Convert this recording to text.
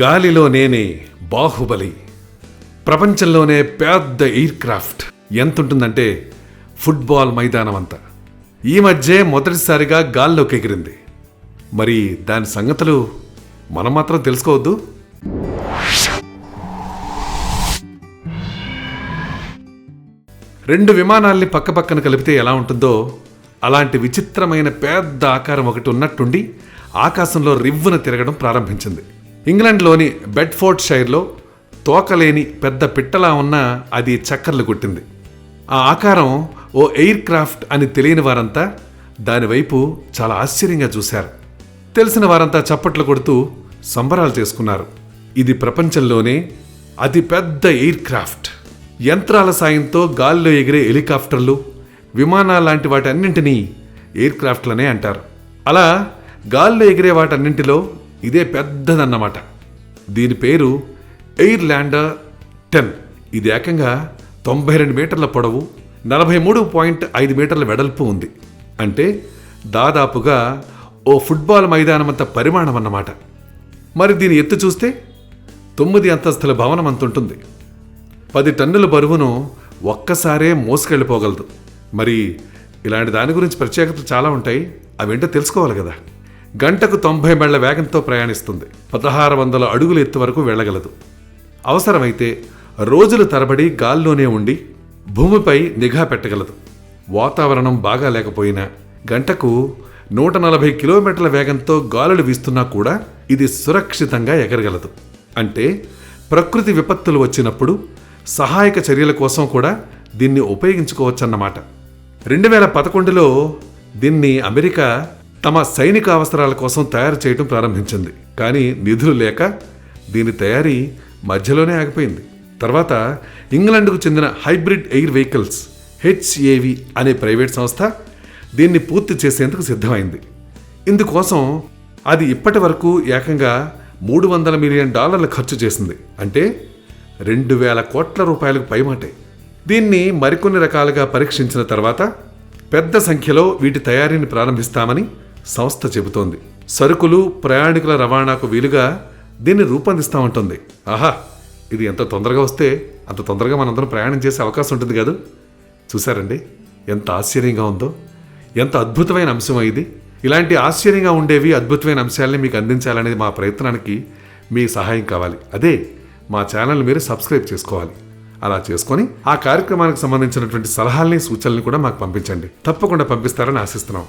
గాలిలో నేనే బాహుబలి. ప్రపంచంలోనే పెద్ద ఎయిర్ క్రాఫ్ట్ ఎంతుంటుందంటే ఫుట్బాల్ మైదానం అంతా ఈ మధ్య మొదటిసారిగా గాల్లోకి ఎగిరింది. మరి దాని సంగతులు మనం మాత్రం తెలుసుకోవద్దు? రెండు విమానాల్ని పక్కపక్కన కలిపితే ఎలా ఉంటుందో అలాంటి విచిత్రమైన పెద్ద ఆకారం ఒకటి ఉన్నట్టుండి ఆకాశంలో రివ్వున తిరగడం ప్రారంభించింది. ఇంగ్లాండ్లోని బెడ్ఫోర్డ్ షైర్లో తోకలేని పెద్ద పిట్టలా ఉన్న అది చక్కర్లు కొట్టింది. ఆ ఆకారం ఓ ఎయిర్ క్రాఫ్ట్ అని తెలియని వారంతా దానివైపు చాలా ఆశ్చర్యంగా చూశారు. తెలిసిన వారంతా చప్పట్లు కొడుతూ సంబరాలు చేసుకున్నారు. ఇది ప్రపంచంలోనే అతి పెద్ద ఎయిర్ క్రాఫ్ట్ యంత్రాల సాయంతో గాల్లో ఎగిరే హెలికాప్టర్లు విమానాలు లాంటి వాటన్నింటినీ ఎయిర్ క్రాఫ్ట్లనే అంటారు. అలా గాల్లో ఎగిరే వాటన్నింటిలో ఇదే పెద్దదన్నమాట. దీని పేరు ఎయిర్ ల్యాండర్ టెన్. ఇది ఏకంగా తొంభై రెండు మీటర్ల పొడవు నలభై మూడు పాయింట్ ఐదు మీటర్ల వెడల్పు ఉంది. అంటే దాదాపుగా ఓ ఫుట్బాల్ మైదానమంత పరిమాణం అన్నమాట మరి దీని ఎత్తు చూస్తే తొమ్మిది అంతస్తుల భవనం అంతుంటుంది పది టన్నుల బరువును ఒక్కసారే మోసుకెళ్ళిపోగలదు. మరి ఇలాంటి దాని గురించి ప్రత్యేకతలు చాలా ఉంటాయి. అవేంటో తెలుసుకోవాలి కదా. గంటకు తొంభై మెళ్ళ వేగంతో ప్రయాణిస్తుంది. పదహారు వందల అడుగుల ఎత్తు వరకు వెళ్ళగలదు. అవసరమైతే రోజుల తరబడి గాల్లోనే ఉండి భూమిపై నిఘా పెట్టగలదు. వాతావరణం బాగా లేకపోయినా గంటకు నూట నలభై కిలోమీటర్ల వేగంతో గాలులు వీస్తున్నా కూడా ఇది సురక్షితంగా ఎగరగలదు. అంటే ప్రకృతి విపత్తులు వచ్చినప్పుడు సహాయక చర్యల కోసం కూడా దీన్ని ఉపయోగించుకోవచ్చన్నమాట. రెండు వేల పదకొండులో దీన్ని అమెరికా తమ సైనిక అవసరాల కోసం తయారు చేయడం ప్రారంభించింది. కానీ నిధులు లేక దీని తయారీ మధ్యలోనే ఆగిపోయింది. తర్వాత ఇంగ్లాండ్కు చెందిన హైబ్రిడ్ ఎయిర్ వెహికల్స్ హెచ్ఏవి అనే ప్రైవేట్ సంస్థ దీన్ని పూర్తి చేసేందుకు సిద్ధమైంది. ఇందుకోసం అది ఇప్పటి వరకు ఏకంగా మూడు వందల మిలియన్ డాలర్లు ఖర్చు చేసింది. అంటే రెండు వేల కోట్ల రూపాయలకు పైమాటే. దీన్ని మరికొన్ని రకాలుగా పరీక్షించిన తర్వాత పెద్ద సంఖ్యలో వీటి తయారీని ప్రారంభిస్తామని సంస్థ చెబుతోంది. సరుకులు ప్రయాణికుల రవాణాకు వీలుగా దీన్ని రూపొందిస్తామంటుంది ఆహా ఇది ఎంత తొందరగా వస్తే అంత తొందరగా మనందరం ప్రయాణం చేసే అవకాశం ఉంటుంది కాదు. చూసారండి ఎంత ఆశ్చర్యంగా ఉందో. ఎంత అద్భుతమైన అంశం ఇది. ఇలాంటి ఆశ్చర్యంగా ఉండేవి అద్భుతమైన అంశాలని మీకు అందించాలనేది మా ప్రయత్నానికి మీ సహాయం కావాలి. అదే మా ఛానల్ మీరు సబ్స్క్రైబ్ చేసుకోవాలి. అలా చేసుకొని ఆ కార్యక్రమానికి సంబంధించినటువంటి సలహాలని సూచనల్ని కూడా మాకు పంపించండి. తప్పకుండా పంపిస్తారని ఆశిస్తున్నాం.